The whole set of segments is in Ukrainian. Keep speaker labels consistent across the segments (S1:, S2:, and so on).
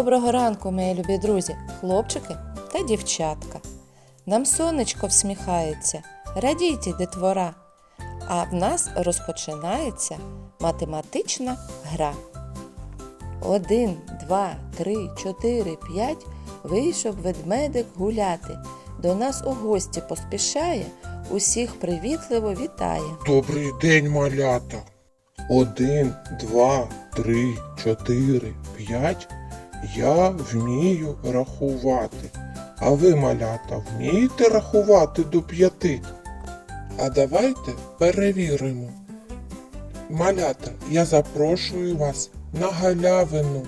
S1: Доброго ранку, мої любі друзі, хлопчики та дівчатка. Нам сонечко всміхається, радійте, дитвора. А в нас розпочинається математична гра. Один, два, три, чотири, п'ять вийшов ведмедик гуляти. До нас у гості поспішає, усіх привітливо вітає.
S2: Добрий день, малята. Один, два, три, чотири, п'ять. Я вмію рахувати. А ви, малята, вмієте рахувати до п'яти? А давайте перевіримо. Малята, я запрошую вас на галявину,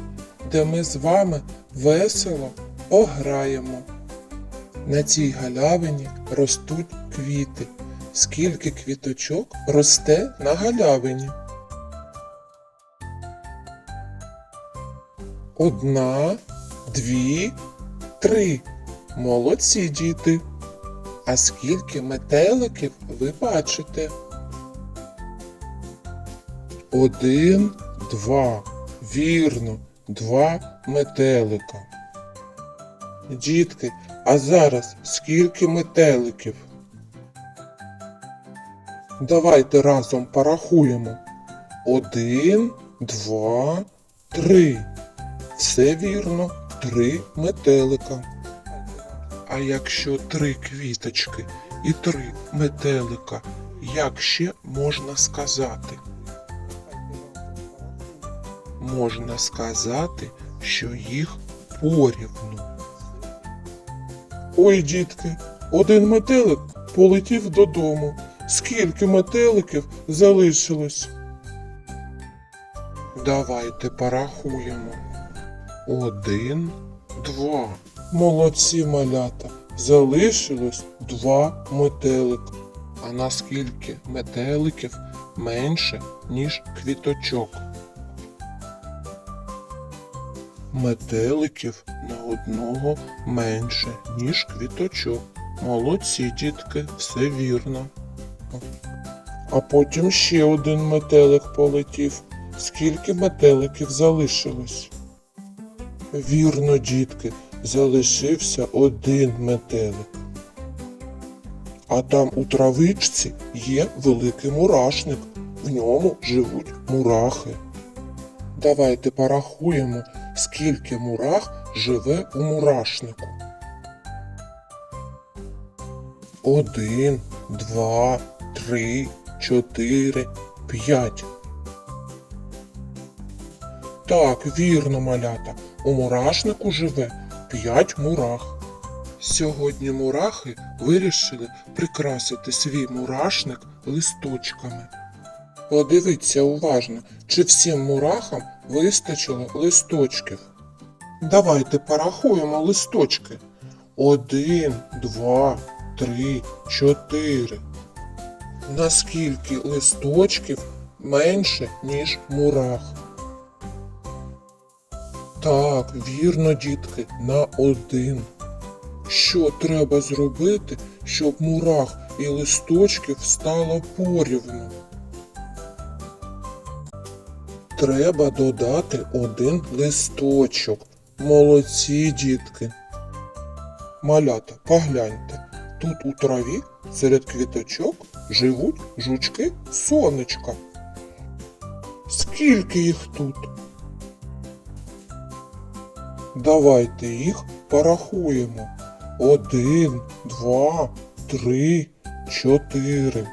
S2: де ми з вами весело пограємо. На цій галявині ростуть квіти. Скільки квіточок росте на галявині? Одна, дві, три. Молодці діти. А скільки метеликів ви бачите? Один, два. Вірно, два метелика. Дітки, а зараз скільки метеликів? Давайте разом порахуємо. Один, два, три. Все вірно, три метелика. А якщо три квіточки і три метелика, як ще можна сказати? Можна сказати, що їх порівну. Ой, дітки, один метелик полетів додому. Скільки метеликів залишилось? Давайте порахуємо. Один, два. Молодці малята. Залишилось два метелика. А наскільки метеликів менше, ніж квіточок? Метеликів на одного менше, ніж квіточок. Молодці, дітки, все вірно. А потім ще один метелик полетів. Скільки метеликів залишилось? Вірно, дітки, залишився один метелик. А там у травичці є великий мурашник. В ньому живуть мурахи. Давайте порахуємо, скільки мурах живе у мурашнику. Один, два, три, чотири, п'ять. Так, вірно, малята. У мурашнику живе п'ять мурах. Сьогодні мурахи вирішили прикрасити свій мурашник листочками. Подивіться уважно, чи всім мурахам вистачило листочків. Давайте порахуємо листочки. Один, два, три, чотири. Наскільки листочків менше, ніж мурах? Так, вірно, дітки, на один. Що треба зробити, щоб мурах і листочків стало порівну? Треба додати один листочок. Молодці, дітки. Малята, погляньте. Тут у траві серед квіточок живуть жучки сонечка. Скільки їх тут? Давайте їх порахуємо. Один, два, три, чотири.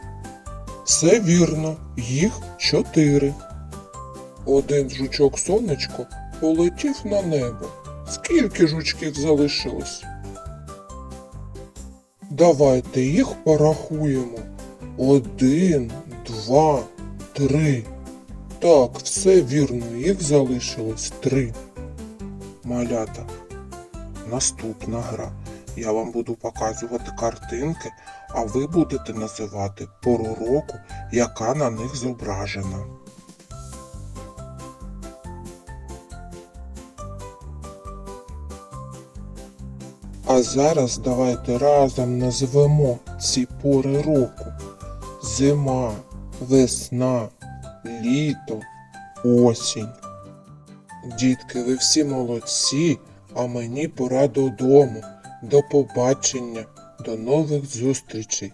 S2: Все вірно, їх чотири. Один жучок сонечко полетів на небо. Скільки жучків залишилось? Давайте їх порахуємо. Один, два, три. Так, все вірно, їх залишилось три. Малята. Наступна гра. Я вам буду показувати картинки, а ви будете називати пору року, яка на них зображена. А зараз давайте разом назвемо ці пори року. Зима, весна, літо, осінь. Дітки, ви всі молодці, а мені пора додому. До побачення, до нових зустрічей.